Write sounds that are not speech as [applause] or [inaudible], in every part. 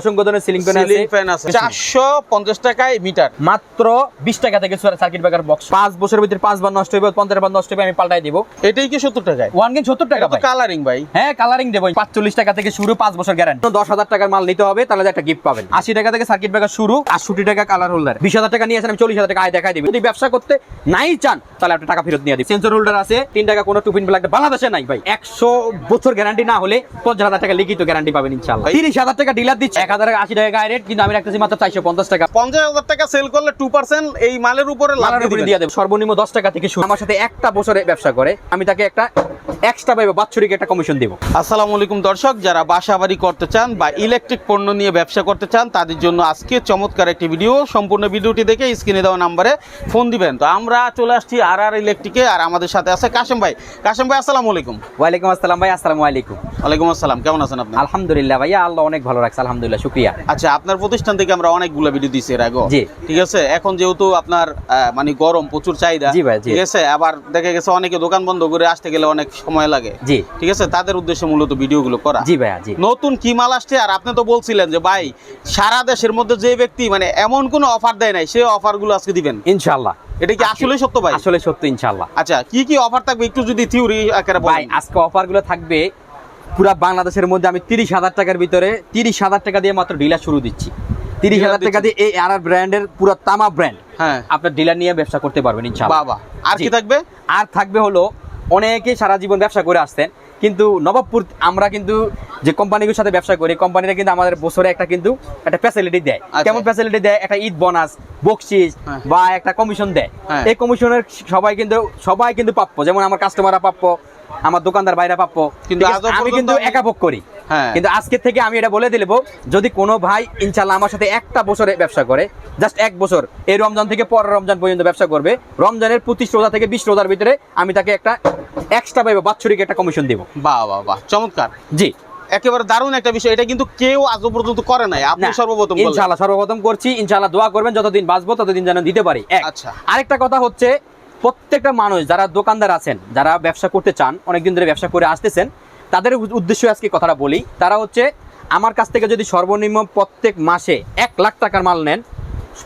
অসংখ্য ধরনের ceiling fan আছে। ফ্যান আছে। চারশো পঞ্চাশ টাকায় মিটার মাত্র বিশ টাকা থেকে সার্কিট ব্রেকার বক্স পাঁচ বছরের ভিতরে পাঁচবার নষ্ট বার নষ্ট আমি পাল্টাই দিব। এটাই কি সত্তর টাকায়? ওয়ান গেম সত্তর টাকা ভাই। কালারিং ভাই। হ্যাঁ কালারিং দেবো। পাঁচচল্লিশ টাকা থেকে শুরু পাঁচ বছর গ্যারান্টি দশ হাজার টাকার মাল নিতে হবে তাহলে একটা গিফট পাবেন। আশি টাকা থেকে সার্কিট ব্রেকার শুরু টাকা কালার হোল্ডার বিশ হাজার টাকা নিয়ে আসেন আমি চল্লিশ হাজার টাকা আয় দেখাই দিবি। যদি ব্যবসা করতে নাই চান তাহলে আপনি টাকা ফেরত নিয়ে দিবেন। সেন্সর হোল্ডার আছে তিন টাকা কোনো টুপিন ব্ল্যাক বাংলাদেশে নাই ভাই। একশো বছর গ্যারান্টি না হলে পঞ্চাশ হাজার টাকা লিখিত গ্যারান্টি পাবেন তিরিশ হাজার টাকা ডিলার দিচ্ছে। এক হাজার আশি টাকা গায়ে রেট কিন্তু আমি রাখতেছি মাত্র চারশো পঞ্চাশ টাকা। পঞ্চাশ হাজার টাকা সেল করলে টু পার্সেন্ট এই মালের উপরে লাভ দিয়ে দেবো। সর্বনিম্ন দশ টাকা থেকে শুরু। আমার সাথে একটা বছরে ব্যবসা করে আমি তাকে একটা এক্সট্রা পাইবো বাৎসরিক একটা কমিশন দিব। আসসালামু আলাইকুম দর্শক যারা বাসা বাড়ি করতে চান বা ইলেকট্রিক পণ্য নিয়ে ব্যবসা করতে চান তাদের জন্য আজকে চমৎকার একটি ভিডিও সম্পূর্ণ ভিডিওটি দেখে স্ক্রিনে দেওয়া নাম্বারে ফোন দিবেন। তো আমরা চলে আসছি আর আর ইলেকট্রিকে আর আমাদের সাথে আছে কাশেম ভাই। কাশেম ভাই আসসালামু আলাইকুম। ওয়ালাইকুম আসসালাম ভাই আসসালামু আলাইকুম। ওয়ালাইকুম আসসালাম কেমন আছেন আপনি? আলহামদুলিল্লাহ ভাইয়া আল্লাহ অনেক ভালো রাখছে আলহামদুলিল্লাহ। শুক্রিয়া। আচ্ছা আপনার প্রতিষ্ঠান থেকে আমরা অনেকগুলো ভিডিও দিছি এর আগে জি। ঠিক আছে? এখন যেহেতু আপনার মানে গরম প্রচুর চাহিদা জি ভাই। ঠিক আছে? আবার দেখা গেছে অনেকে দোকান বন্ধ করে আসতে গেলে অনেক সময় লাগে। জি। ঠিক আছে? তাদের উদ্দেশ্যে মূলত ভিডিওগুলো করা। জি ভাইয়া জি। নতুন কি মাল আসছে? আর আপনি তো বলছিলেন যে ভাই সারা দেশের মধ্যে যে ব্যক্তি মানে এমন কোনো অফার দেয় নাই সেই অফারগুলো আজকে দিবেন। ইনশাআল্লাহ। এটা কি আসলে সত্য ভাই? আসলে সত্য ইনশাআল্লাহ। আচ্ছা কি কি অফার থাকবে একটু যদি থিওরি আকারে ভাই আজকে অফারগুলো থাকবে পুরা বাংলাদেশের মধ্যে আমি তিরিশ হাজার টাকার ভিতরে তিরিশ হাজার টাকা দিয়ে মাত্র ডিলার শুরু দিচ্ছি। তিরিশ হাজার টাকা দিয়ে এই আর ব্র্যান্ডের পুরো তামা ব্র্যান্ড হ্যাঁ। আপনার ডিলার নিয়ে ব্যবসা করতে পারবেন ইনশাআল্লাহ। বাবা আর কি থাকবে? আর থাকবে হলো অনেকে সারা জীবন ব্যবসা করে আসতেন কিন্তু নবাবপুর আমরা কিন্তু যে কোম্পানিগুলোর সাথে ব্যবসা করি কোম্পানিরা কিন্তু আমাদের বছরে একটা কিন্তু একটা ফ্যাসিলিটি দেয়। আচ্ছা। কেমন ফ্যাসিলিটি দেয়? একটা ঈদ বোনাস বকশিস হ্যাঁ। বা একটা কমিশন দেয়। হ্যাঁ। এই কমিশনের সবাই কিন্তু সবাই কিন্তু প্রাপ্য। যেমন আমার কাস্টমাররা প্রাপ্য। আমার দোকানদার বাইরে প্রাপ্য কিন্তু আমি কিন্তু একা ভোগ করি। হ্যাঁ। কিন্তু আজকে থেকে আমি এটা বলে দিলব যদি কোনো ভাই ইনশাল্লাহ আমার সাথে একটা বছরে ব্যবসা করে জাস্ট এক বছর এই রমজান থেকে পরের রমজান পর্যন্ত ব্যবসা করবে রমজানের পঁচিশ রোজা থেকে বিশ রোজার ভিতরে আমি তাকে একটা এক্সট্রা পাইবো বাৎসরিক একটা কমিশন দিব। বাহ বাহ বাহ চমৎকার। জি। একেবারে দারুণ একটা বিষয় এটা কিন্তু কেউ আজও পর্যন্ত করে নাই। আপনি সর্বপ্রথম। ইনশাআল্লাহ সর্বপ্রথম করছি ইনশাআল্লাহ দোয়া করবেন যতদিন বাঁচবো ততদিন যেন দিতে পারি। আচ্ছা। আরেকটা কথা হচ্ছে প্রত্যেকটা মানুষ যারা দোকানদার আছেন যারা ব্যবসা করতে চান অনেকদিন ধরে ব্যবসা করে আসতেছেন তাদের উদ্দেশ্য আজকে কথাটা বলি। তারা হচ্ছে আমার কাছ থেকে যদি সর্বনিম্ন প্রত্যেক মাসে এক লাখ টাকার মাল নেন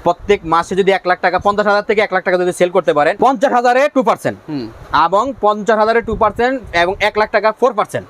প্রত্যেক মাসে যদি এক লাখ টাকা পঞ্চাশ হাজার থেকে এক লাখ টাকা যদি সেল করতে পারেন পঞ্চাশ হাজারে টু পার্সেন্ট এবং পঞ্চাশ হাজারে টু পার্সেন্ট এবং এক লাখ টাকা ফোর পার্সেন্ট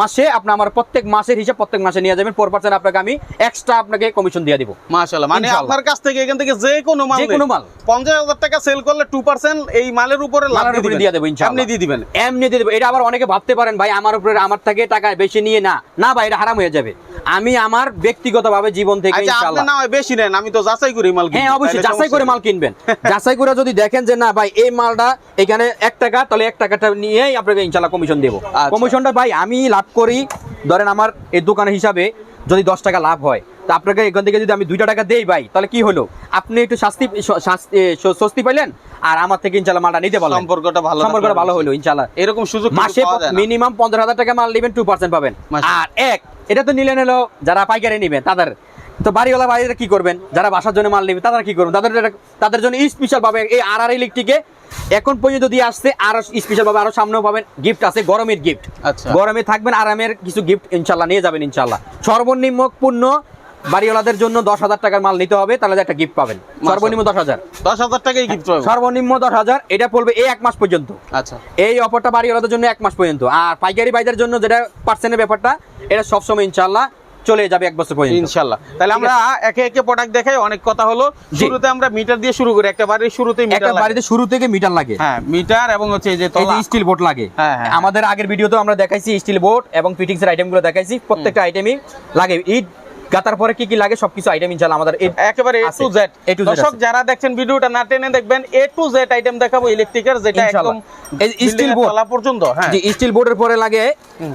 মাসে আপনি আমার প্রত্যেক মাসের হিসাব প্রত্যেক মাসে নিয়ে যাবেন। ফোর পার্সেন্ট আপনাকে আমি এক্সট্রা আপনাকে কমিশন দিয়ে দিব। মাশাআল্লাহ মানে আপনার কাছ থেকে এখান থেকে যে কোনো মাল যে কোনো মাল। পঞ্চাশ হাজার টাকা সেল করলে টু পার্সেন্ট এই মালের উপরে লাভ উপরে দিয়ে দেবো ইনশাআল্লাহ। আপনি দিয়ে দিবেন। এমনি দিয়ে দেবো। এটা আবার অনেকে ভাবতে পারেন ভাই আমার উপরে আমার থেকে টাকা বেশি নিয়ে না। না ভাই এটা হারাম হয়ে যাবে। আমি আমার ব্যক্তিগতভাবে জীবন থেকে আচ্ছা আপনি ইনশাআল্লাহ। না বেশি নেন আমি তো যাচাই করে মাল কিনি, হ্যাঁ অবশ্যই যাচাই করে মাল কিনবেন। যাচাই করে যদি দেখেন যে না ভাই এই মালটা এখানে এক টাকা তাহলে এক টাকাটা নিয়েই আপনাকে ইনশাল্লাহ কমিশন দেবো। আচ্ছা। কমিশনটা ভাই আমি লাভ করি ধরেন আমার এই দোকানের হিসাবে যদি দশ টাকা লাভ হয় তা আপনাকে এখান থেকে যদি আমি দুইটা টাকা দেই ভাই তাহলে কি হলো? আপনি একটু শাস্তি স্বস্তি পাইলেন আর আমার থেকে ইনশাল্লাহ মালটা নিতে পারলাম সম্পর্কটা ভালো সম্পর্কটা ভালো হলো ইনশাল্লাহ এরকম সুযোগ মাসে। মিনিমাম পনেরো হাজার টাকা মাল নেবেন টু পার্সেন্ট পাবেন। আর এক এটা তো নিলেন হলো যারা পাইকারি নেবেন তাদের তো বাড়িওয়ালা বাড়িরা কি করবেন? যারা বাসার জন্য মাল নেবে তারা কি করবেন? তাদের তাদের জন্য স্পেশাল ভাবে এই আর আর ইলেকট্রিকে এখন পর্যন্ত দিয়ে আসছে আর স্পেশাল ভাবে আরও সামনেও পাবেন গিফট আছে গরমের গিফট আচ্ছা। গরমে থাকবেন আরামের কিছু গিফট ইনশাল্লাহ নিয়ে যাবেন ইনশাল্লাহ। সর্বনিম্ন পূর্ণ বাড়িওয়ালাদের জন্য দশ হাজার টাকার মাল নিতে হবে তাহলে একটা গিফট পাবেন। সর্বনিম্ন দশ হাজার। দশ হাজার টাকাই গিফট পাবো সর্বনিম্ন দশ হাজার এটা পড়বে এই এক মাস পর্যন্ত। আচ্ছা। এই অফারটা বাড়িওয়ালাদের জন্য এক মাস পর্যন্ত। আর পাইকারি বাইদের জন্য যেটা পার্সেন্টের ব্যাপারটা এটা সবসময় ইনশাল্লাহ চলে যাবে এক বছর পর্যন্ত। ইনশাল্লাহ। তাহলে আমরা একে একে প্রোডাক্ট দেখাই অনেক কথা হলো। শুরুতে আমরা মিটার দিয়ে শুরু করি একটা বাড়ির শুরুতে একটা বাড়িতে শুরু থেকে মিটার লাগে। হ্যাঁ মিটার এবং হচ্ছে এই যে স্টিল বোর্ড লাগে। হ্যাঁ, হ্যাঁ। আমাদের আগের ভিডিওতে আমরা দেখাইছি স্টিল বোর্ড এবং ফিটিংস এর আইটেমগুলো দেখাইছি। প্রত্যেকটা আইটেমই লাগে। ইট গাতার পরে কি কি লাগে সবকিছু আইটেম ইনশাল্লাহ আমাদের একেবারে A to Z to Z দর্শক যারা দেখছেন ভিডিওটা না টেনে দেখবেন এ টু জেড আইটেম দেখাবো ইলেকট্রিকের যেটা একদম ইনশাআল্লাহ। এই steel board। তলা পর্যন্ত হ্যাঁ। যে স্টিল বোর্ডের পরে লাগে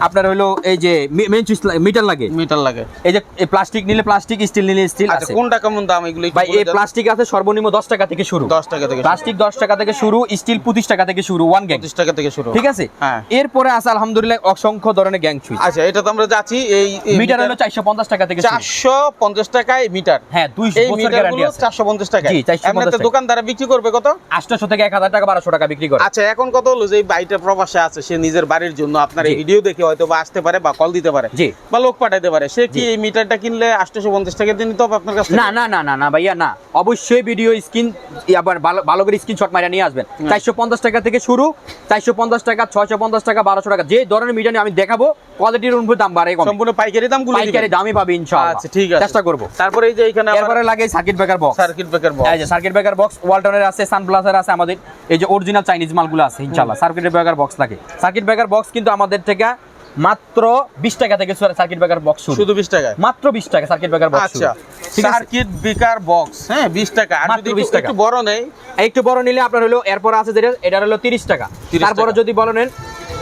আপনার হলো এই যে মেইন মিটার লাগে। মিটার লাগে। এই যে প্লাস্টিক নিলে প্লাস্টিক স্টিল নিলে স্টিল আচ্ছা আছে। কোনটা কেমন দাম এগুলো ভাই এই প্লাস্টিক আছে সর্বনিম্ন দশ টাকা থেকে শুরু। 10 টাকা থেকে প্লাস্টিক দশ টাকা থেকে শুরু স্টিল পঁচিশ টাকা থেকে শুরু ওয়ান গ্যাং 25 টাকা থেকে শুরু। ঠিক আছে? হ্যাঁ। এরপরে আছে আলহামদুলিল্লাহ অসংখ্য ধরনের গ্যাং সুইচ আচ্ছা এটা তো আমরা যাচ্ছি এই মিটার হলো চারশো পঞ্চাশ টাকা থেকে শুরু। চারশো পঞ্চাশ টাকায় মিটার। হ্যাঁ দুই মিটার গ্যারান্টি গুলো আছে। চারশো পঞ্চাশ টাকা এমনিতে দোকানদারা বিক্রি করবে কত? আটশো থেকে এক হাজার টাকা বারোশো টাকা বিক্রি করে। আচ্ছা এখন কত হলো যে বাইটা প্রবাসে আছে সে নিজের বাড়ির জন্য আপনার এই ভিডিও দেখে হয়তো বা আসতে পারে বা কল দিতে পারে বা লোক পাঠাইতে পারে। সে কি এই মিটারটা কিনলে আটশোশো পঞ্চাশ টাকা দিয়ে নিতে হবে আপনার কাছে না না না না না ভাইয়া না। অবশ্যই ভিডিও স্ক্রিন আবার ভালো ভালো করে স্ক্রিনশট মারা নিয়ে আসবেন। চারশো পঞ্চাশ টাকা থেকে শুরু চারশো পঞ্চাশ টাকা ছয়শো পঞ্চাশ টাকা বারোশো টাকা যে ধরনের মিডিয়া আমি দেখাবো কোয়ালিটির দাম বাড়ে সম্পূর্ণ পাইকারি দাম পাইকারি দামই পাবে ইনশাআল্লাহ। আচ্ছা ঠিক আছে। চেষ্টা করব। তারপরে এই যে এখানে এরপরে লাগে circuit breaker box circuit breaker এই যে সার্কিট ব্রেকার বক্স ওয়ালটনের আছে সানপ্লাসের আছে আমাদের। এই যে অরিজিনাল চাইনিজ মালগুলো আছে ইনশাআল্লাহ। সার্কিট ব্রেকার বক্স লাগে। সার্কিট ব্রেকার বক্স কিন্তু আমাদের থেকে মাত্র বিশ টাকা থেকে সার্কিট ব্রেকার বক্স শুধু বিশ টাকায়? মাত্র বিশ টাকা সার্কিট ব্রেকার বক্স আচ্ছা সার্কিট ব্রেকার বক্স হ্যাঁ বিশ টাকা। আর যদি একটু- টাকা। বড় নেই? একটু বড় নিলে আপনার হলো এরপর আছে যেটা এটা হলো তিরিশ টাকা। 30 তারপরে যদি বড় নেন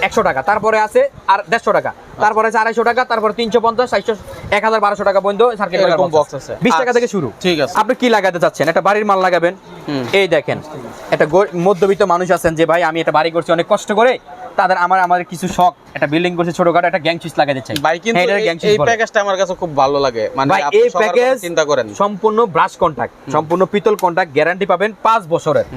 একশো টাকা। তারপরে আছে আর দেড়শো টাকা। তারপরে আছে আড়াইশো টাকা তারপরে তিনশো পঞ্চাশ চারশো এক হাজার বারোশো টাকা পর্যন্ত সার্কিট বক্স আছে। বিশ টাকা আচ্ছা, থেকে শুরু। ঠিক আছে। আপনি কি লাগাতে চাচ্ছেন? একটা বাড়ির মাল লাগাবেন। এই দেখেন একটা মধ্যবিত্ত মানুষ আছেন যে ভাই আমি একটা বাড়ি করছি অনেক কষ্ট করে তাদের আমার আমার কিছু শখ একটা বিল্ডিং করছে ছোটখাটো একটা গ্যাং সুইচ লাগাতে চাই। ভাই কিন্তু হ্যাঁ, এই-। প্যাকেজটা আমার কাছে খুব ভালো লাগে। মানে আপনি এই প্যাকেজ চিন্তা করেন। সম্পূর্ণ ব্রাশ কন্টাক্ট সম্পূর্ণ পিতল কন্টাক্ট গ্যারান্টি পাবেন পাঁচ বছরের।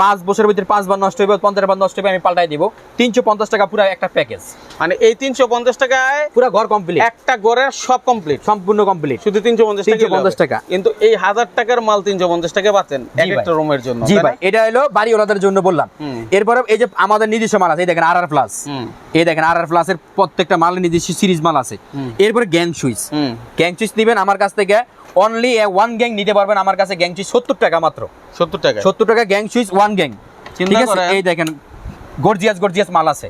পাঁচ বছরের ভিতরে পাঁচবার নষ্ট হবে পঞ্চাশ বার নষ্ট হবে আমি পাল্টাই দিব। তিনশো পঞ্চাশ টাকা পুরো একটা প্যাকেজ মানে এই তিনশো পঞ্চাশ টাকায় পুরো ঘর কমপ্লিট একটা ঘরের সব কমপ্লিট সম্পূর্ণ কমপ্লিট শুধু তিনশো পঞ্চাশ টাকা 350 টাকা। কিন্তু এই হাজার টাকার মাল তিনশো পঞ্চাশ টাকা পাচ্ছেন একটা রুমের জন্য জি ভাই এটা হলো বাড়ি ওনাদের জন্য বললাম। এরপরে এই যে আমাদের নিজস্ব মাল আছে এই দেখেন আর আর প্লাস এই দেখেন আর আর প্লাসের প্রত্যেকটা মালের নিজস্ব সিরিজ মাল আছে। এরপরে গ্যাং সুইচ গ্যাং সুইচ নেবেন আমার কাছ থেকে অনলি ওয়ান গ্যাং নিতে পারবেন আমার কাছে গ্যাং সুইচ সত্তর টাকা মাত্র। সত্তর টাকা। সত্তর টাকা গ্যাং সুইচ ওয়ান গ্যাং। ঠিক আছে? এই দেখেন গর্জিয়াস গর্জিয়াস মাল আছে।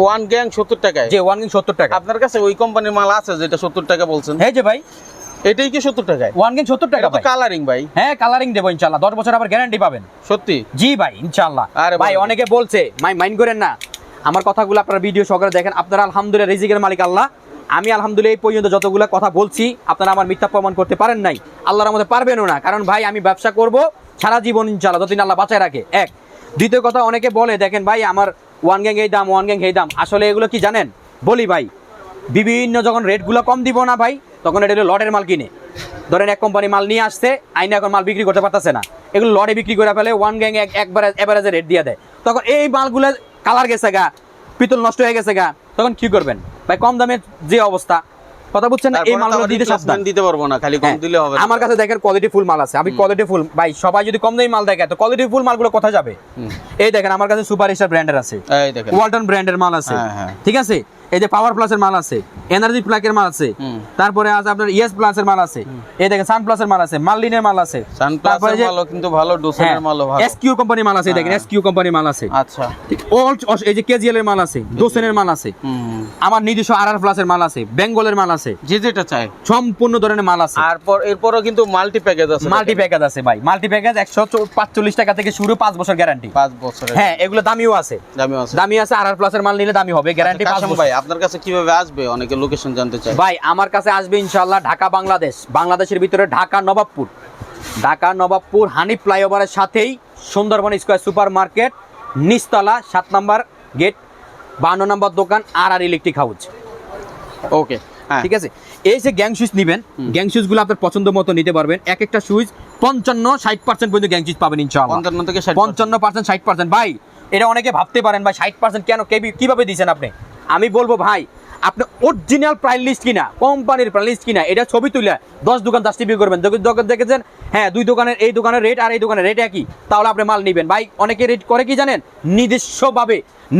ওয়ান গ্যাং সত্তর টাকায়। যে ওয়ান গ্যাং সত্তর টাকা। আপনার কাছে ওই কোম্পানির মাল আছে যেটা সত্তর টাকা বলছেন? হ্যাঁ যে ভাই এটাই কি সত্তর টাকায়? ওয়ান সত্তর টাকা তো কালারিং ভাই। হ্যাঁ কালারিং দেবো ইনশাল্লাহ দশ বছর আবার গ্যারান্টি পাবেন। সত্যি? জি ভাই ইনশাল্লাহ আরে ভাই অনেকে বলছে মাই মাইন্ড করেন না। আমার কথাগুলো আপনারা ভিডিও সহকারে দেখেন। আপনারা আলহামদুলিল্লাহ রিজিকের মালিক আল্লাহ। আমি আলহামদুলিল্লাহ এই পর্যন্ত যতগুলো কথা বলছি আপনারা আমার মিথ্যা প্রমাণ করতে পারেন নাই। আল্লাহর মধ্যে পারবেনও না। কারণ ভাই আমি ব্যবসা করব সারা জীবন ইনশাল্লাহ যতদিন আল্লাহ বাঁচায় রাখে। এক। দ্বিতীয় কথা, অনেকে বলে, দেখেন ভাই, আমার ওয়ান গ্যাং এই দাম ওয়ান গ্যাং এই দাম। আসলে এগুলো কি জানেন? বলি ভাই, বিভিন্ন যখন রেটগুলো কম দিব না ভাই, তখন এটা লটের মাল কিনে। ধরেন এক কোম্পানি মাল নিয়ে আসছে, আইনে এখন মাল বিক্রি করতে পারতেছে না। এগুলো লটে বিক্রি করে ফেলে ওয়ান গ্যাং একবার এভারেজে রেট দিয়ে দেয়। তখন এই মালগুলো কালার গেছে গা, পিতল নষ্ট হয়ে গেছে গা, তখন কি করবেন? ভাই, কম দামের যে অবস্থা কথা বুঝছেন না? এই মালগুলো দিতে সাবধান। দিতে পারব না খালি কম হ্যাঁ, দিলে হবে আমার কাছে দেখেন কোয়ালিটি ফুল মাল আছে। আমি কোয়ালিটি ফুল ভাই সবাই যদি কম দামি মাল দেখে তো কোয়ালিটি ফুল মালগুলো কোথায় যাবে? এই দেখেন আমার কাছে সুপার স্টার ব্র্যান্ডের আছে। এই দেখেন। ওয়ালটন ব্র্যান্ডের মাল আছে। হ্যাঁ, হ্যাঁ। ঠিক আছে? এই যে পাওয়ার প্লাসের মাল আছে এনার্জি প্লাকের মাল আছে তারপরে আছে আপনার ইএস প্লাসের মাল আছে এই দেখেন সান প্লাসের মাল আছে মাল্লিনের মাল আছে সানপ্লাসের যে মালও কিন্তু ভালো ডোসেনের মালও ভালো। এসকিউ কোম্পানির মাল আছে দেখেন হ্যাঁ। এসকিউ কোম্পানির মাল আছে। আচ্ছা। অল এই যে কেজিএল এর মাল আছে দোসেনের মাল আছে। আমার নিজস্ব আর আর প্লাসের মাল আছে বেঙ্গলের মাল আছে। যে যেটা চাই সম্পূর্ণ ধরনের মাল আছে। আর পর এরপরও কিন্তু মাল্টি প্যাকেজ আছে। মাল্টি প্যাকেজ আছে ভাই মাল্টি প্যাকেজ একশো পাঁচচল্লিশ টাকা থেকে শুরু পাঁচ বছর গ্যারান্টি পাঁচ বছরের। হ্যাঁ এগুলো দামিও আছে। দামি আছে। দামি আছে আর আর প্লাসের মাল নিলে দামি হবে গ্যারান্টি পাঁচ বছর। ভাই আপনার কাছে কীভাবে আসবে? অনেকে লোকেশন জানতে চায়। ভাই আমার কাছে আসবে ইনশাল্লাহ ঢাকা বাংলাদেশ। বাংলাদেশের ভিতরে ঢাকা নবাবপুর। ঢাকা নবাবপুর হানি ফ্লাইওভারের সাথেই সুন্দরবন স্কোয়ার সুপার মার্কেট নিচতলা সাত নম্বর গেট বান্ন নম্বর দোকান আর আর ইলেকট্রিক হাউস। ওকে হ্যাঁ। ঠিক আছে? এই যে গ্যাং সুইচ নেবেন গ্যাং সুইচগুলো আপনার পছন্দ মতো নিতে পারবেন। এক একটা সুইচ পঞ্চান্ন ষাট পার্সেন্ট পর্যন্ত গ্যাং সুইচ পাবেন ইনশাল্লাহ পঞ্চান্ন থেকে পঞ্চান্ন পার্সেন্ট ষাট পার্সেন্ট ভাই এটা অনেকে ভাবতে পারেন ভাই ষাট পার্সেন্ট কেন? কেবি- কীভাবে দিয়েছেন আপনি? আমি বলব ভাই আপনি অরিজিনাল প্রাইস লিস্ট কিনা কোম্পানির প্রাইস লিস্ট কিনা এটা ছবি তুলে দশ দোকান দশটি বিক্রি করবেন। যখন দেখেছেন? হ্যাঁ দুই দোকানের এই দোকানের রেট আর এই দোকানের রেট একই। তাহলে আপনি মাল নেবেন। ভাই অনেকে রেট করে কি জানেন? নিজস্বভাবে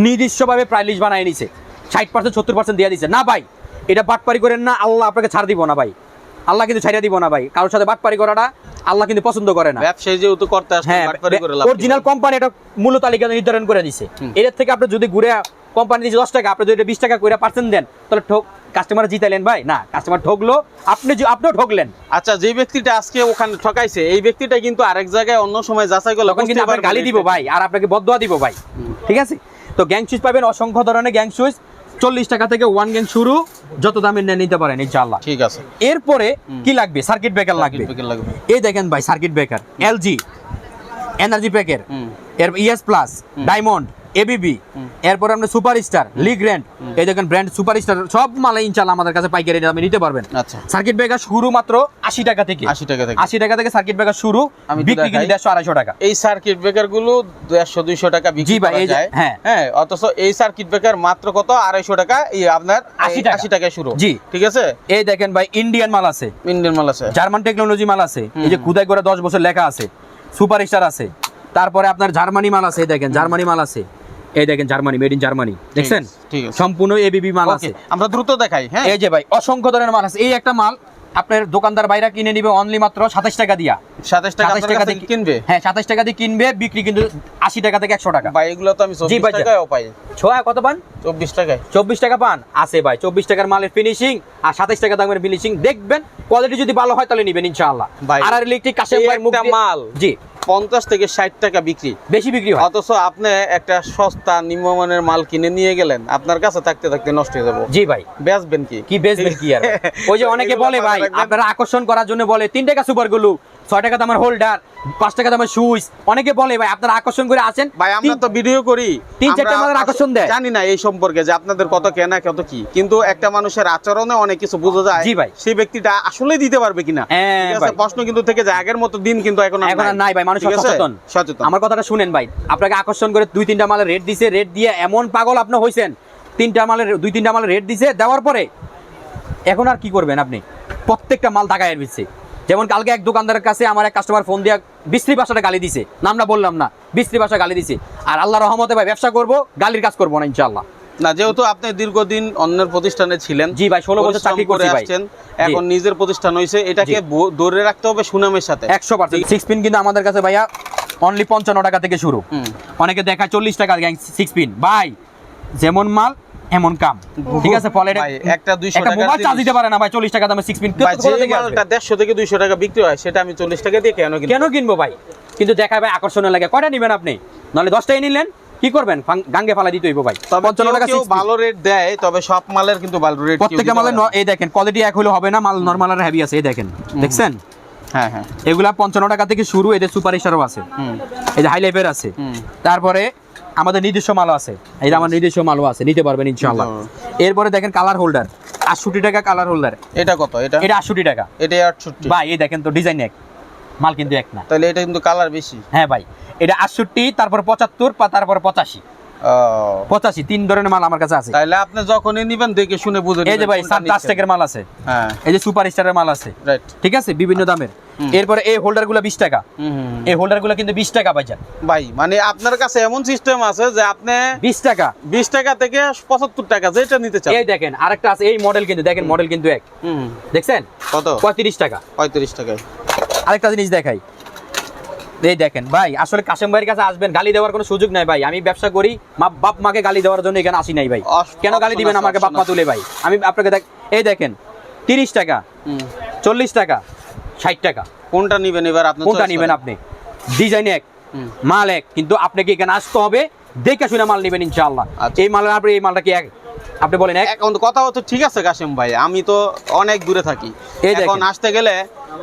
নিজস্বভাবে প্রাইস লিস্ট বানায় নিছে। ষাট পার্সেন্ট সত্তর পার্সেন্ট দিয়ে দিচ্ছে না ভাই এটা বাটপারি করেন না আল্লাহ আপনাকে ছাড় দিব না ভাই। আল্লাহ কিন্তু ছাড়িয়ে দিব না ভাই। কারোর সাথে বাটপারি করাটা আল্লাহ কিন্তু পছন্দ করে না। ব্যবসায়ী যেহেতু করতে আসছে হ্যাঁ বাটপারি করে লাভ অরিজিনাল কোম্পানি এটা মূল্য তালিকা নির্ধারণ করে দিছে। এর থেকে আপনি যদি ঘুরে কোম্পানি দিচ্ছে দশ টাকা আপনি যদি বিশ টাকা করে পার্সেন্ট দেন তাহলে ঠক কাস্টমার জিতালেন ভাই। না কাস্টমার ঠকলো আপনি আপনিও ঠকলেন। আচ্ছা যে ব্যক্তিটা আজকে ওখানে ঠকাইছে এই ব্যক্তিটা কিন্তু আরেক জায়গায় অন্য সময় যাচাই করলে তখন কিন্তু আপনার গালি দিব ভাই আর আপনাকে বদয়া দিব ভাই। ঠিক আছে? তো গ্যাং সুইচ পাবেন অসংখ্য ধরনের গ্যাং সুইচ চল্লিশ টাকা থেকে ওয়ান গ্যাং শুরু যত দামের নিয়ে নিতে পারেন ইনশাআল্লাহ। ঠিক আছে। এরপরে কি লাগবে? সার্কিট ব্রেকার লাগবে। এই দেখেন ভাই সার্কিট ব্রেকার এলজি এনার্জি প্যাকের এর ইএস প্লাস ডায়মন্ড এবিবি এরপরে আমরা সুপার স্টার লিগ র্যান্ড এই দেখেন ব্র্যান্ড সুপার স্টার সব মালে ইনশাল্লাহ আমাদের কাছে পাইকারি দামে নিতে পারবেন। আচ্ছা। সার্কিট ব্রেকার শুরু মাত্র আশি টাকা থেকে। 80 টাকা থেকে। আশি টাকা থেকে সার্কিট ব্রেকার শুরু আমি বিক্রি কিন্তু দেড়শো আড়াইশো টাকা। এই সার্কিট ব্রেকারগুলো দেড়শো দুইশো টাকা বিক্রি করা যায়। হ্যাঁ। হ্যাঁ অথচ এই সার্কিট ব্রেকার মাত্র কত? আড়াইশো টাকা এই আপনার 80 টাকা। আশি টাকায় শুরু। জি। ঠিক আছে? এই দেখেন ভাই ইন্ডিয়ান মাল আছে। ইন্ডিয়ান মাল আছে। জার্মান টেকনোলজি মাল আছে। এই যে খুদাই করে দশ বছর লেখা আছে। সুপার স্টার আছে। তারপরে আপনার জার্মানি মাল আছে এই দেখেন জার্মানি মাল আছে। এই দেখেন জার্মানি মেড ইন জার্মানি। দেখছেন। সম্পূর্ণ এবিবি মাল আছে। আমরা দ্রুত দেখাই হ্যাঁ? এই যে ভাই অসংখ্য ধরনের মাল আছে। এই একটা মাল আপনার দোকানদার বাইরে কিনে নিবে অনলি মাত্র সাতাশ টাকা দিয়া। সাতাশ টাকা টাকা থেকে কিনবে? হ্যাঁ সাতাশ টাকা দিয়ে কিনবে বিক্রি কিন্তু আশি টাকা থেকে একশো টাকা। ভাই এগুলো তো আমি চব্বিশ ভাই, পাই। ছোয়া কত পান? চব্বিশ টাকায়। চব্বিশ টাকা পান? আছে ভাই চব্বিশ টাকার মালের ফিনিশিং আর সাতাশ টাকা দামের ফিনিশিং দেখবেন কোয়ালিটি যদি ভালো হয় তাহলে নিবেন ইনশাআল্লাহ। আর ইলেকট্রিক কাশেম ভাই মুখ মাল। জি। পঞ্চাশ থেকে ষাট টাকা বিক্রি। বেশি বিক্রি হয়? অথচ আপনি একটা সস্তা নিম্নমানের মাল কিনে নিয়ে গেলেন আপনার কাছে থাকতে থাকতে নষ্ট হয়ে যাব। জি ভাই। বেচবেন কি? কি বেচবেন কি আর? [laughs] ওই যে অনেকে বলে ভাই আপনারা আকর্ষণ করার জন্য বলে তিনটে টাকা সুপারগুলো ছয় টাকা দামের হোল্ডার পাঁচ টাকা দামের সুইচ অনেকে বলে ভাই আপনারা আকর্ষণ করে আছেন ভাই আমরা তো ভিডিও করি। তিন চারটে আমরা মালের আকর্ষণ দেয়। জানি না এই সম্পর্কে যে আপনাদের কত কেনা কত কি। কিন্তু একটা মানুষের আচরণে অনেক কিছু বোঝা যায়। জি ভাই। সেই ব্যক্তিটা আসলে দিতে পারবে কিনা। হ্যাঁ। প্রশ্ন কিন্তু থেকে যায়। আগের মতো দিন কিন্তু এখন এখন নাই। ভাই মানুষ সচেতন। সচেতন। আমার কথাটা শুনেন ভাই। আপনাকে আকর্ষণ করে দুই তিনটা মালের রেট দিছে। রেট দিয়ে এমন পাগল আপনি হইছেন। তিনটা মালের দুই তিনটা মালের রেট দিছে দেওয়ার পরে এখন আর কি করবেন আপনি? প্রত্যেকটা মাল টাকায় দিচ্ছে যেমন কালকে এক দোকানদারের কাছে আমার এক কাস্টমার ফোন দিয়ে বিশ্রী ভাষাটা গালি দিছে। নামটা বললাম না বিশ্রী ভাষা গালি দিছে। আর আল্লাহ রহমতে ভাই ব্যবসা করব গালির কাজ করব না ইনশাল্লাহ না যেহেতু আপনি দীর্ঘদিন অন্যের প্রতিষ্ঠানে ছিলেন জি ভাই, 16 বছর চাকরি করে আসছেন, এখন নিজের প্রতিষ্ঠান হয়েছে এটাকে। ধরে রাখতে হবে সুনামের সাথে। একশো পার্সেন্ট সিক্স পিন কিন্তু আমাদের কাছে ভাইয়া অনলি পঞ্চান্ন টাকা থেকে শুরু। অনেকে দেখায় চল্লিশ টাকা সিক্স পিন ভাই যেমন মাল এমন কাম। ঠিক আছে ফলে এটা- ভাই, একটা 200 একটা টাকার মোবাইল চার্জ দিতে পারে না ভাই চল্লিশ টাকা দামে সিক্স পিন ভাই যে মালটা দেড়শো থেকে দুইশো টাকা বিক্রি হয় সেটা আমি চল্লিশ টাকা দিয়ে কেন কিনবো? কেন কিনবো ভাই? কিন্তু দেখায় ভাই আকর্ষণীয় লাগে। কয়টা নিবেন আপনি? নাহলে দশটাই নিলেন কি করবেন? গাঙ্গে ফালা দিতে হইব ভাই। তবে পঞ্চান্ন টাকা ভালো রেট দেয় তবে সব মালের কিন্তু ভালো রেট প্রত্যেকটা মালের এই দেখেন কোয়ালিটি এক হলে হবে না মাল নর্মাল আর হেভি আছে এই দেখেন। দেখছেন? হ্যাঁ হ্যাঁ। এগুলা পঞ্চান্ন টাকা থেকে শুরু এদের সুপার স্টারও আছে। এই যে হাই লেভেল আছে। তারপরে আমাদের নিজস্ব মালও আছে। এই আমার নিজস্ব মালও আছে নিতে পারবেন ইনশাআল্লাহ। এরপরে দেখেন কালার হোল্ডার আটষট্টি টাকা কালার হোল্ডার এটা কত? এটা? এটা আটষট্টি টাকা। এটা আটষট্টি। ভাই এই দেখেন তো ডিজাইন এক। মাল কিন্তু এক না। তাহলে এটা কিন্তু কালার বেশি। হ্যাঁ ভাই এটা আটষট্টি তারপর পঁচাত্তর তারপর পঁচাশি। পঁচাশি তিন ধরনের মাল আমার কাছে আছে। তাহলে আপনি যখনই নিবেন দেখে শুনে বুঝে এই যে ভাই মাল আছে। হ্যাঁ। এই যে সুপার স্টারের মাল আছে। রাইট ঠিক আছে? বিভিন্ন দামের। এরপরে এই হোল্ডারগুলো বিশ টাকা। এই হোল্ডারগুলো কিন্তু বিশ টাকা পাইছেন ভাই মানে আপনার কাছে এমন সিস্টেম আছে যে আপনি বিশ টাকা। বিশ টাকা থেকে পঁচাত্তর টাকা যেটা নিতে চান। এই দেখেন আরেকটা আছে এই মডেল কিন্তু দেখেন মডেল কিন্তু এক। দেখছেন? কত? পঁয়ত্রিশ টাকা। পঁয়ত্রিশ টাকায়। আরেকটা জিনিস দেখাই। এই দেখেন ভাই আসলে কাশেম ভাইয়ের কাছে আসবেন গালি দেওয়ার কোনো সুযোগ নাই ভাই। আমি ব্যবসা করি মা বাপ মাকে গালি দেওয়ার জন্য এখানে আসি নাই ভাই। কেন গালি দিবেন আমাকে বাপ মা তুলে ভাই? আমি আপনাকে দেখ এই দেখেন তিরিশ টাকা। চল্লিশ টাকা ষাট টাকা। কোনটা নিবেন এবার? আপনি কোনটা নিবেন আপনি? ডিজাইন এক মাল এক। কিন্তু আপনাকে এখানে আসতে হবে দেখে শুনে মাল নেবেন ইনশাআল্লাহ। আচ্ছা। এই মালের আপনি এই মালটা কি এক আপনি বলেন এখন কথা হচ্ছে ঠিক আছে কাশিম ভাই আমি তো অনেক দূরে থাকি। এখন আসতে গেলে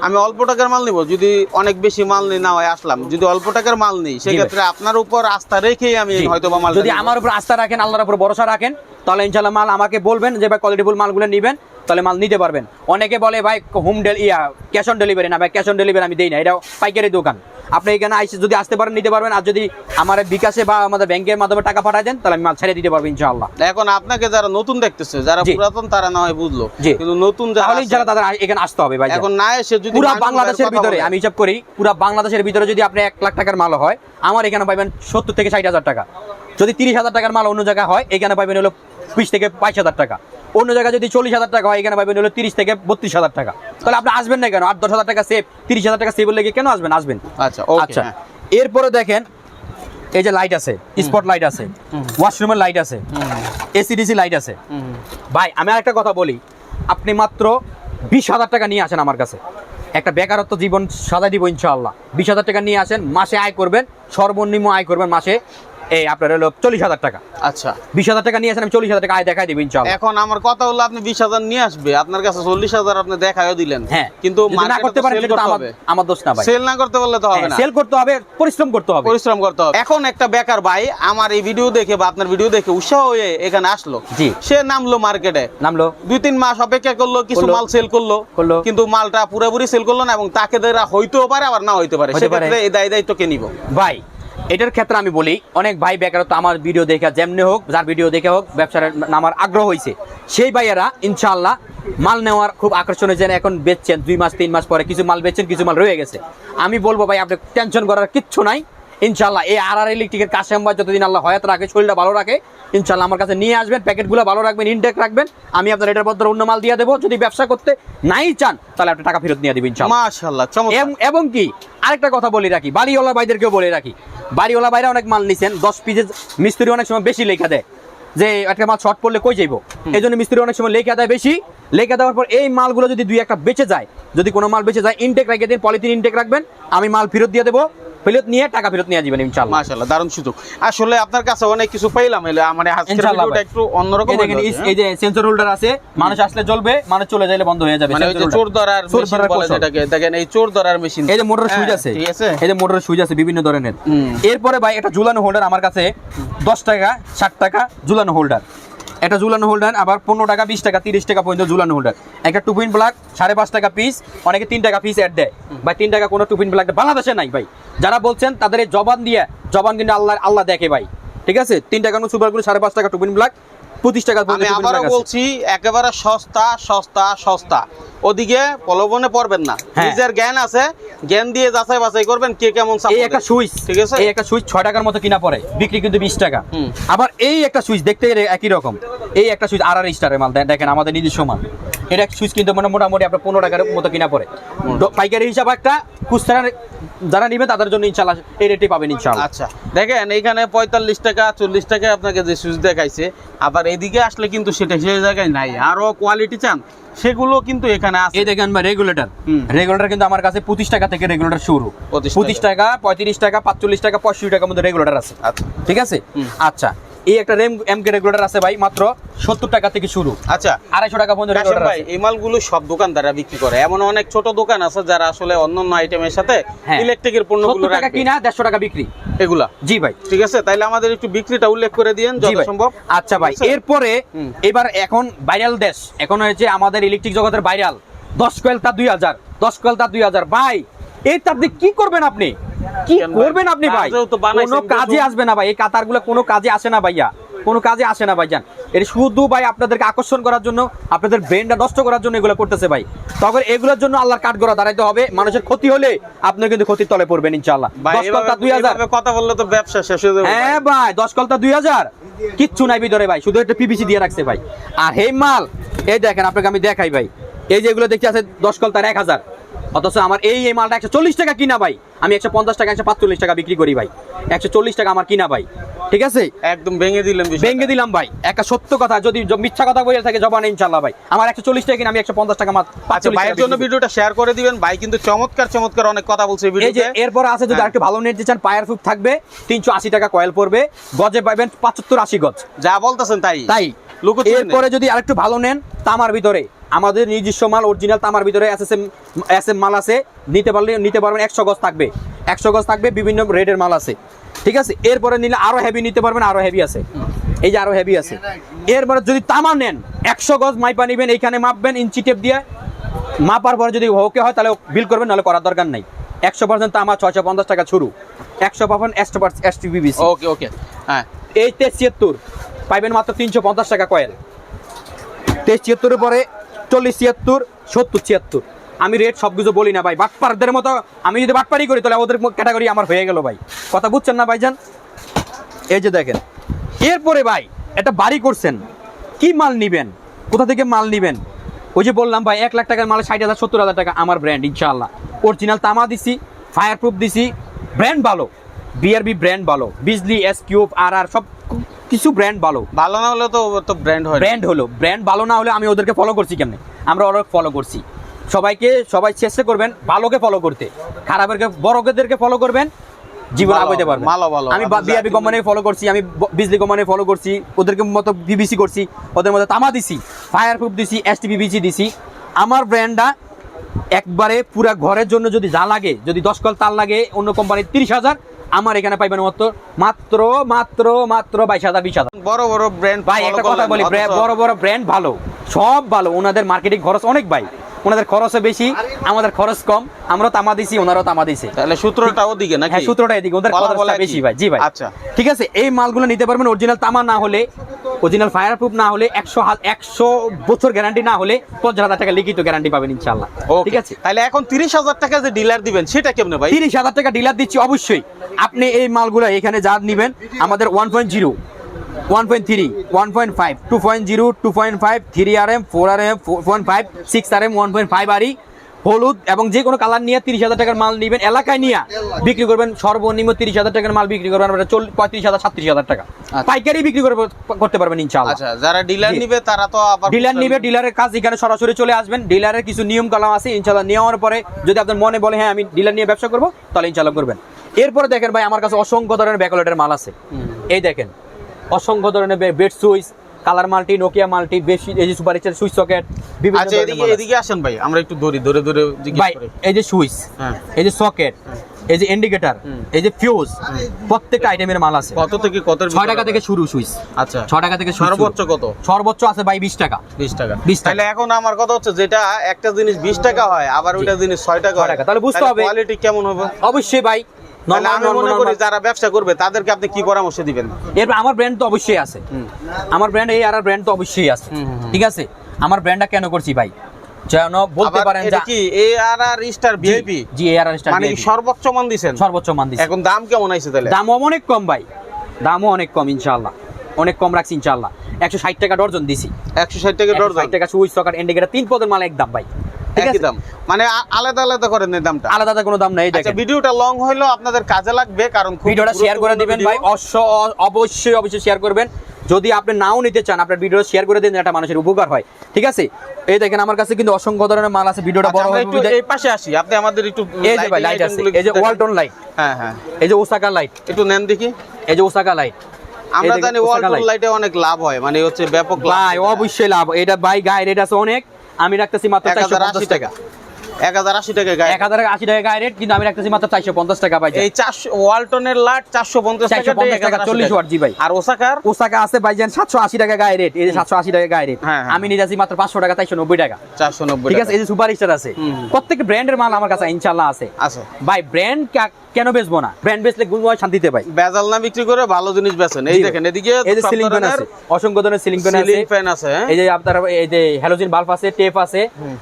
আমি অল্প টাকার মাল নিব যদি অনেক বেশি মাল নিয়ে না হয় আসলাম। যদি অল্প টাকার মাল নিই সেক্ষেত্রে আপনার উপর আস্থা রেখেই আমি হয়তো মাল যদি আমার উপর আস্থা রাখেন আল্লাহর উপর ভরসা রাখেন তাহলে ইনশাল্লাহ মাল আমাকে বলবেন যে ভাই কোয়ালিটিফুল মালগুলো নেবেন। তাহলে মাল নিতে পারবেন। অনেকে বলে ভাই হোম ডেল ইয়া ক্যাশ অন ডেলিভারি না ভাই ক্যাশ অন ডেলিভারি আমি দেই না এটা পাইকারি দোকান। আপনি এখানে আইসে যদি আসতে পারেন নিতে পারবেন আর যদি আমার বিকাশে বা আমাদের ব্যাংকের মাধ্যমে টাকা পাঠায় দেন তাহলে আমি মাল ছেড়ে দিতে পারব ইনশাআল্লাহ। এখন আপনাকে যারা নতুন দেখতেছে যারা পুরাতন তারা না হয় বুঝলো। কিন্তু নতুন যারা তাহলে ইনশাআল্লাহ তাদের এখানে আসতে হবে ভাই এখন না এসে যদি পুরা বাংলাদেশের ভিতরে আমি হিসাব করি পুরা বাংলাদেশের ভিতরে যদি আপনি এক লাখ টাকার মাল হয় আমার এখানে পাইবেন সত্তর থেকে ষাট হাজার টাকা। যদি তিরিশ হাজার টাকার মাল অন্য জায়গায় হয় এখানে পাইবেন হলো বিশ থেকে বাইশ হাজার টাকা। অন্য জায়গায় যদি চল্লিশ হাজার টাকা হয় এখানে পাইবেন হলো তিরিশ থেকে বত্রিশ হাজার টাকা। তাহলে আপনি আসবেন না কেন? আট দশ হাজার টাকা সেভ তিরিশ হাজার টাকা সেভের লেগে কেন আসবেন? আসবেন। আচ্ছা আচ্ছা। এরপরে দেখেন এই যে লাইট আছে স্পট লাইট আছে ওয়াশরুমের লাইট আছে এসিডিসি লাইট আছে। ভাই আমি আরেকটা কথা বলি আপনি মাত্র বিশ হাজার টাকা নিয়ে আসেন আমার কাছে। একটা বেকারত্ব জীবন সাজা দিব ইনশাআল্লাহ। বিশ হাজার টাকা নিয়ে আসেন মাসে আয় করবেন সর্বনিম্ন আয় করবেন মাসে এই আপনার হলো চল্লিশ হাজার টাকা। আচ্ছা। বিশ হাজার টাকা নিয়ে আসেন আমি চল্লিশ হাজার টাকা আয় দেখাই দেবো ইনশাল্লাহ এখন আমার কথা হলো আপনি বিশ হাজার নিয়ে আসবে আপনার কাছে চল্লিশ হাজার আপনি দেখাও দিলেন। হ্যাঁ কিন্তু না করতে পারেন আমার দোষ না ভাই। সেল না করতে পারলে তো হবে না। সেল করতে হবে পরিশ্রম করতে হবে। পরিশ্রম করতে হবে। এখন একটা বেকার ভাই আমার এই ভিডিও দেখে বা আপনার ভিডিও দেখে উৎসাহ হয়ে এখানে আসলো। জি। সে নামলো মার্কেটে নামলো। দুই তিন মাস অপেক্ষা করল কিছু মাল সেল করল। করল। কিন্তু মালটা পুরোপুরি সেল করল না এবং তাকে হইতেও পারে আবার না হইতে পারে। হইতে পারে। সেক্ষেত্রে এই দায় দায়িত্ব কে নিব? ভাই এটার ক্ষেত্রে আমি বলি, অনেক ভাই বেকারত্ব আমার ভিডিও দেখে যেমনি হোক, যার ভিডিও দেখে হোক, ব্যবসার নামার আগ্রহ হয়েছে। সেই ভাইয়েরা ইনশাআল্লাহ মাল নেওয়ার খুব আকর্ষণ হয়েছে এখন বেচছেন, দুই মাস, তিন মাস পরে কিছু মাল বেচছেন, কিছু মাল রয়ে গেছে। আমি বলব ভাই, আপনি টেনশন করার কিচ্ছু নাই। ইনশাল্লাহ এই আর আর ইলেকট্রিকের কাছে আমরা যতদিন আল্লাহ হয়াত রাখে শরীরটা ভালো রাখে ইনশাল্লাহ আমার কাছে নিয়ে আসবেন প্যাকেটগুলো ভালো রাখবেন ইনটেক রাখবেন আমি আপনার এটার বদলে অন্য মাল দিয়ে দেবো যদি ব্যবসা করতে নাই চান তাহলে আপনি টাকা ফেরত নিয়ে দেবেন চমৎকার। এবং কি আরেকটা কথা বলে রাখি বাড়িওয়ালা ভাইদেরকেও বলে রাখি বাড়িওয়ালা ভাইরা অনেক মাল নিছেন দশ পিসের মিস্ত্রি অনেক সময় বেশি লেখা দেয় যে একটা মাল শর্ট পড়লে কই যাইবো? এই জন্য মিস্ত্রি অনেক সময় লেখা দেয় বেশি লেখা দেওয়ার পর এই মালগুলো যদি দুই একটা বেঁচে যায় যদি কোনো মাল বেঁচে যায় ইনটেক রেখে দিন পলিথিন ইনটেক রাখবেন আমি মাল ফেরত দিয়ে দেবো ফেরত নিয়ে টাকা ফেরত নিয়ে যাবেন মাশাআল্লাহ দারুণ সুযোগ। আসলে আপনার কাছে অনেক কিছু পাইলাম এলে আমার আজকের ভিডিওটা একটু অন্যরকম দেখেন এই যে সেন্সর হোল্ডার আছে মানুষ আসলে জ্বলবে মানুষ চলে যাইলে বন্ধ হয়ে যাবে মানে ওই যে চোর ধরার মেশিন বলে যেটাকে দেখেন এই চোর ধরার মেশিন এই যে মোটরের সুইচ হ্যাঁ, আছে ঠিক আছে। এই যে মোটরের সুইচ আছে বিভিন্ন ধরনের। এরপরে ভাই একটা ঝুলানো হোল্ডার আমার কাছে দশ টাকা ষাট টাকা ঝুলানো হোল্ডার একটা ঝুলানো হোল্ডার আবার পনেরো টাকা, বিশ টাকা, তিরিশ টাকা পর্যন্ত ঝুলানো হোল্ডার একটা টুপিন ব্লাক সাড়ে পাঁচ টাকা পিস অনেকে তিন টাকা পিস অ্যাড দেয়। ভাই, তিন টাকা কোনো টুপিন ব্লাক বাংলাদেশে নাই, ভাই। যারা বলছেন তাদের জবান দিয়ে, জবান কিন্তু আল্লাহ আল্লাহ দেখে, ভাই। ঠিক আছে? তিন টাকা কোনো সুপারগুলো সাড়ে পাঁচ টাকা টুপিন ব্লাক পঁচিশ টাকা আমি আবারও বলছি একেবারে সস্তা সস্তা সস্তা। ওদিকে প্রলোভনে পড়বেন না। হ্যাঁ। নিজের জ্ঞান আছে জ্ঞান দিয়ে যাচাই বাছাই করবেন কে কেমন এই একটা সুইচ ঠিক আছে? এই একটা সুইচ ছয় টাকার মতো কিনা পড়ে বিক্রি কিন্তু বিশ টাকা। আবার এই একটা সুইচ দেখতে গেলে একই রকম। এই একটা সুইচ আর আর স্টারের মাল দেখেন আমাদের নিজস্ব মাল। এটা সুইচ কিন্তু মানে মোটামুটি আপনার পনেরো টাকার মতো কিনা পড়ে। পাইকারি হিসাবে একটা খুচরা যারা নিবে তাদের জন্য ইনশাল্লাহ এই রেটে পাবেন ইনশাল্লাহ আচ্ছা। দেখেন এইখানে পঁয়তাল্লিশ টাকা চল্লিশ টাকা আপনাকে যে সুইচ দেখাইছে আবার এদিকে আসলে কিন্তু সেটা সেই জায়গায় নাই। আরও কোয়ালিটি চান সেগুলো কিন্তু এখানে আছে। এই দেখেন রেগুলেটর। রেগুলেটর কিন্তু আমার কাছে পঁচিশ টাকা থেকে রেগুলেটর শুরু 25 পঁচিশ টাকা পঁয়ত্রিশ টাকা পাঁচচল্লিশ টাকা পঁয়ষট্টি টাকার মধ্যে রেগুলেটর আছে। আচ্ছা। ঠিক আছে? আচ্ছা এই একটা রেম এমকে রেগুলেটর আছে ভাই মাত্র সত্তর টাকা থেকে শুরু। আচ্ছা। আড়াইশো টাকা পর্যন্ত রেগুলেটর ভাই এই মালগুলো সব দোকানদাররা বিক্রি করে। এমন অনেক ছোট দোকান আছে যারা আসলে অন্যান্য আইটেমের সাথে হ্যাঁ। ইলেকট্রিকের পণ্যগুলো সত্তর টাকা কিনা দেড়শো টাকা বিক্রি। এগুলা? জি ভাই। ঠিক আছে তাইলে আমাদের একটু বিক্রিটা উল্লেখ করে দিয়েন যত সম্ভব আচ্ছা ভাই এরপরে এবার এখন ভাইরাল দেশ। এখন হয়েছে আমাদের ইলেকট্রিক জগতের ভাইরাল দশ কোয়েল তার দুই হাজার দশ কোয়েল তার দুই হাজার। ভাই এই তার দিয়ে কি করবেন আপনি? কি করবেন আপনি ভাই? কোনো কাজে আসবে না ভাই। এই কাতারগুলো কোনো কাজে আসে না ভাইয়া। কোনো কাজে আসে না ভাইজান। এটা শুধু ভাই আপনাদেরকে আকর্ষণ করার জন্য আপনাদের ব্রেনটা নষ্ট করার জন্য এগুলো করতেছে ভাই। তবে এগুলোর জন্য আল্লাহর কাঠ গড়া দাঁড়াইতে হবে। মানুষের ক্ষতি হলে আপনি কিন্তু ক্ষতির তলে পড়বেন ইনশাল্লাহ ভাই দশ কলতা দুই হাজার। কথা বললে তো ব্যবসা শেষ হয়ে যাবে হ্যাঁ ভাই। দশ কলতা দুই হাজার। কিচ্ছু নাই ভিতরে ভাই শুধু একটা পিবিসি দিয়ে রাখছে ভাই। আর হে মাল এই দেখেন আপনাকে আমি দেখাই ভাই। এই যেগুলো দেখতে আছে দশ কলতার এক হাজার। অথচ আমার এই এই মালটা একশো চল্লিশ টাকা কিনা ভাই। আমি একশো পঞ্চাশ টাকা একশো পাঁচচল্লিশ টাকা বিক্রি করি ভাই। একশো চল্লিশ টাকা আমার কিনা ভাই। ঠিক আছে? একদম ভেঙে বিষয়টা। ভেঙে দিলাম ভাই। একটা সত্য কথা যদি মিথ্যা কথা বলে থাকে জবান ইনশাল্লাহ ভাই। আমার একশো চল্লিশ টাকা কিনা আমি একশো পঞ্চাশ টাকা আচ্ছা ভাইয়ের জন্য ভিডিওটা শেয়ার করে দিবেন। ভাই কিন্তু চমৎকার চমৎকার অনেক কথা বলছে এই যে এরপর আছে যদি হ্যাঁ। আরেকটু ভালো নেট চান পায়ার ফুক থাকবে তিনশো আশি টাকা কয়েল পড়বে গজে পাবেন পাঁচাত্তর আশি গজ। যা বলতেছেন তাই। তাই। এরপরে যদি আরেকটু ভালো নেন তামার ভিতরে। আমাদের নিজস্ব মাল অরিজিনাল তামার ভিতরে এস এস এম মাল আছে। নিতে পারলে নিতে পারবেন একশো গজ থাকবে। একশো গজ থাকবে বিভিন্ন রেডের মাল আছে। ঠিক আছে? এরপরে নিলে আরও হেভি নিতে পারবেন আরও হেভি আছে। এই যে আরও হেভি আছে। এরপরে যদি তামা নেন একশো গজ মাইপা নিবেন এইখানে মাপবেন ইঞ্চি টেপ দিয়ে। মাপার পরে যদি ওকে হয় তাহলে বিল করবেন নাহলে করার দরকার নাই। একশো পার্সেন্ট তামা ছয়শো পঞ্চাশ টাকা শুরু। একশো percent extra S T BBC okay okay হ্যাঁ। এই তেইশ ছিয়াত্তর পাইবেন মাত্র তিনশো পঞ্চাশ টাকা কয়েল। তেইশ ছিয়াত্তরের পরে চল্লিশ, ছিয়াত্তর, সত্তর, ছিয়াত্তর। আমি রেট সব কিছু বলি না ভাই। বাটপারদের মতো আমি যদি বাটপারি করি, তাহলে ওদের ক্যাটাগরি আমার হয়ে গেল ভাই। কথা বুঝছেন না ভাইজান? এই যে দেখেন। এরপরে ভাই, একটা বাড়ি করছেন। কি মাল নিবেন? কোথা থেকে মাল নিবেন? ওই যে বললাম ভাই, এক লাখ টাকার মালে, ষাট হাজার, সত্তর হাজার টাকা আমার ব্র্যান্ড ইনশাআল্লাহ। অরিজিনাল তামা দিছি ফায়ার প্রুফ দিছি ব্র্যান্ড ভালো। বিআরবি ব্র্যান্ড ভালো। বিজলি এস কিউব আর আর সব কিছু ব্র্যান্ড ভালো। ভালো না হলে তো তো ব্র্যান্ড হয় ব্র্যান্ড হলো। ব্র্যান্ড ভালো না হলে আমি ওদেরকে ফলো করছি কেমনে? আমরা ওরা ফলো করছি। সবাইকে সবাই চেষ্টা করবেন ভালোকে ফলো করতে। খারাপেরকে বড়দেরকে ফলো করবেন। জীবন আগাইতে পারবেন। ভালো, ভালো। আমি বিআরবি কোম্পানি ফলো করছি আমি বিজলি কোম্পানি ফলো করছি ওদেরকে মতো বিবিসি করছি ওদের মধ্যে তামা দিছি ফায়ার প্রুফ দিছি এসটি বিবিসি দিছি। আমার ব্র্যান্ডটা একবারে পুরা ঘরের জন্য যদি যা লাগে যদি দশ কল তার লাগে অন্য কোম্পানির তিরিশ হাজার আমার এখানে পাইবেন মাত্র মাত্র মাত্র মাত্র বাইশ হাজার বিশ হাজার। বড় বড় ব্র্যান্ড ভাই একটা কথা বলি বড় বড় ব্র্যান্ড ভালো সব ভালো। ওনাদের মার্কেটিং খরচ অনেক ভাই। ওনাদের খরচও বেশি আমাদের খরচ কম। আমরাও তামা দিছি ওনারাও তামা দিছে। তাহলে সূত্রটা ওদিকে নাকি? হ্যাঁ সূত্রটা এদিকে। ওদের খরচটা বেশি ভাই। জি ভাই। আচ্ছা। ঠিক আছে এই মালগুলো নিতে পারবেন অরিজিনাল তামা না হলে অরিজিনাল ফায়ার প্রুফ না হলে একশো একশো বছর গ্যারান্টি না হলে পঞ্চাশ হাজার টাকা লিখিত গ্যারান্টি পাবেন ইনশাল্লাহ ঠিক আছে? তাহলে এখন তিরিশ হাজার টাকা যে ডিলার দিবেন সেটা কেমনে ভাই? তিরিশ হাজার টাকা ডিলার দিচ্ছি অবশ্যই। আপনি এই মালগুলো এখানে যা নেবেন আমাদের one point zero one point three one point five two point zero two point five three R M four R M four point five six R M one point five আরই হলুদ এবং যে কোনো কালার নিয়ে তিরিশ হাজার টাকার মাল নেবেন এলাকায় নিয়ে বিক্রি করবেন সর্বনিম্ন তিরিশ হাজার টাকার মাল বিক্রি করবেন আপনারা চল্লিশ পঁয়ত্রিশ হাজার সাতত্রিশ হাজার টাকা। পাইকারি বিক্রি করে করতে পারবেন ইনশাআল্লাহ। আচ্ছা যারা ডিলার নিবে তারা তো আবার ডিলার নিবে ডিলারের কাজ এখানে সরাসরি চলে আসবেন ডিলারের কিছু নিয়ম কালাম আছে ইনশাল্লাহ নেওয়ার পরে যদি আপনার মনে বলে হ্যাঁ আমি ডিলার নিয়ে ব্যবসা করব তাহলে ইনশাল্লাহ করবেন। এরপরে দেখেন ভাই আমার কাছে অসংখ্য ধরনের ব্যাকলেটের মাল আছে। এই দেখেন অসংখ্য ধরনের bed switch colour multi Nokia multi বেশি এই যে সুপার এইচের সুইচ সকেট বিভিন্ন আচ্ছা এদিকে। এদিকে আসেন ভাই আমরা একটু ধরি ধরে ধরে জিজ্ঞেস করি। এই যে সুইচ হ্যাঁ। এই যে সকেট এই যে ইন্ডিকেটর এই যে ফিউজ প্রত্যেকটা আইটেমের মাল আছে। কত থেকে কত ছয় টাকা থেকে শুরু সুইচ। আচ্ছা। ছয় টাকা থেকে সর্বোচ্চ কত? সর্বোচ্চ আছে ভাই বিশ টাকা। বিশ টাকা। 20 টাকা। তাহলে এখন আমার কথা হচ্ছে যেটা একটা জিনিস বিশ টাকা হয় আবার ওইটা জিনিস ছয় টাকা ছয় হয়। তাহলে বুঝতে হবে। কোয়ালিটি কেমন হবে? অবশ্যই ভাই আমি মনে করি যারা ব্যবসা করবে তাদেরকে আপনি কি পরামর্শ দিবেন? এরপর আমার ব্র্যান্ড তো অবশ্যই আছে। আমার ব্র্যান্ড এই আর ব্র্যান্ড তো অবশ্যই আছে। ঠিক আছে? আমার ব্র্যান্ডটা কেন করছি ভাই? যেন বলতে পারেন যে কি এ আর আর স্টার ভিআইপি জি স্টার মানে সর্বোচ্চ মান দিছেন? সর্বোচ্চ মান দিছি। এখন দাম কেমন আইছে তাহলে? দামও অনেক কম ভাই। দামও অনেক কম ইনশাআল্লাহ। অনেক কম রাখছি ইনশাআল্লাহ। একশো ষাট টাকা ডর্জন দিছি। একশো ষাট টাকা ডর্জন ষাট টাকা সুইচ সকার ইন্ডিকেটার তিন পদের মাল এক দাম ভাই। একই দাম। মানে আলাদা আলাদা করেন এই দামটা। আলাদা আলাদা কোনো দাম নাই এই আচ্ছা ভিডিওটা লং হইল আপনাদের কাজে লাগবে কারণ ভিডিওটা শেয়ার করে দিবেন ভাই। অবশ্যই অবশ্যই শেয়ার করবেন। যদি আপনি নাও নিতে চান আপনার ভিডিওটা শেয়ার করে দিন একটা মানুষের উপকার হয়। ঠিক আছে? এই দেখেন আমার কাছে কিন্তু অসংখ্য ধরনের মাল আছে ভিডিওটা আচ্ছা, বড় একটু এই পাশে আসি। আপনি আমাদের একটু এই যে ভাই লাইট আছে। এই যে। ওয়ালটন লাইট হ্যাঁ হ্যাঁ। এই যে ওসাকা লাইট একটু নেন দেখি। এই যে ওসাকা লাইট আমরা জানি ওয়ালটন। লাইটে অনেক লাভ হয় মানে হচ্ছে ব্যাপক লাভ। অবশ্যই লাভ। এটা ভাই গায়ে রেট আছে অনেক। আমি রাখতেছি মাত্র চারশো পঞ্চাশ টাকা। এক হাজার আশি টাকা গায়ে। এক হাজার আশি টাকা গায়ে রেট কিন্তু আমি রাখতেছি মাত্র চারশো পঞ্চাশ টাকা ভাই এই চারশো ওয়ালটনের লাট চারশো পঞ্চাশ টাকা 450 টাকা, 40 ওয়াট, জি ভাই। আর ওসাকার? ওসাকা আছে ভাইজান সাতশো আশি টাকা গায়ে রেট এই যে সাতশো আশি টাকা গায়ে রেট হ্যাঁ, হ্যাঁ। আমি নিয়ে যাচ্ছি মাত্র পাঁচশো টাকা চারশো নব্বই টাকা। চারশো নব্বই ঠিক আছে এই যে সুপার স্টার আছে। প্রত্যেক ব্র্যান্ডের মাল আমার কাছে ইনশাল্লাহ আছে। আছে। ভাই ব্র্যান্ড কেন বেচবো না? ব্র্যান্ড বেচলে গুণ হয় শান্তিতে ভাই বেজাল না বিক্রি করে ভালো জিনিস বেচেন। এই দেখেন এদিকে এই যে সিলিং ফ্যান আছে অসংখ্য ধরনের সিলিং ফ্যান আছে। সিলিং ফ্যান আছে হ্যাঁ? এই যে আপনার এই যে হ্যালোজিন বাল্ব আছে টেপ আছে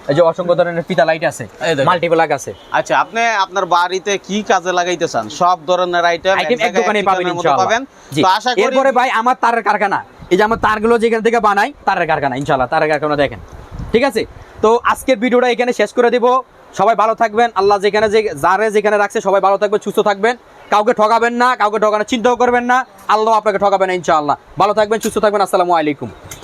এই যে অসংখ্য ধরনের ফিতা লাইট আছে দেখেন। মাল্টিপ্লাগ আছে। আচ্ছা আপনি আপনার বাড়িতে কি কাজে লাগাইতে চান? সব ধরনের আইটেম আইটেম এক দোকানে পাবেন ইনশাআল্লাহ। তো আশা করি এরপরে ভাই আমার তারের কারখানা। এই যে আমার তারগুলো যেখান থেকে বানাই তারের কারখানা ইনশাআল্লাহ তারের কারখানা দেখেন। ঠিক আছে? তো আজকের ভিডিওটা এখানে শেষ করে দেব। সবাই ভালো থাকবেন। আল্লাহ যেখানে যে যারে যেখানে রাখছে সবাই ভালো থাকবেন, সুস্থ থাকবেন। কাউকে ঠকাবেন না, কাউকে ঠকানোর চিন্তাও করবেন না। আল্লাহ আপনাকে ঠকাবেন ইনশাআল্লাহ। ভালো থাকবেন, সুস্থ থাকবেন, আসসালামু আলাইকুম।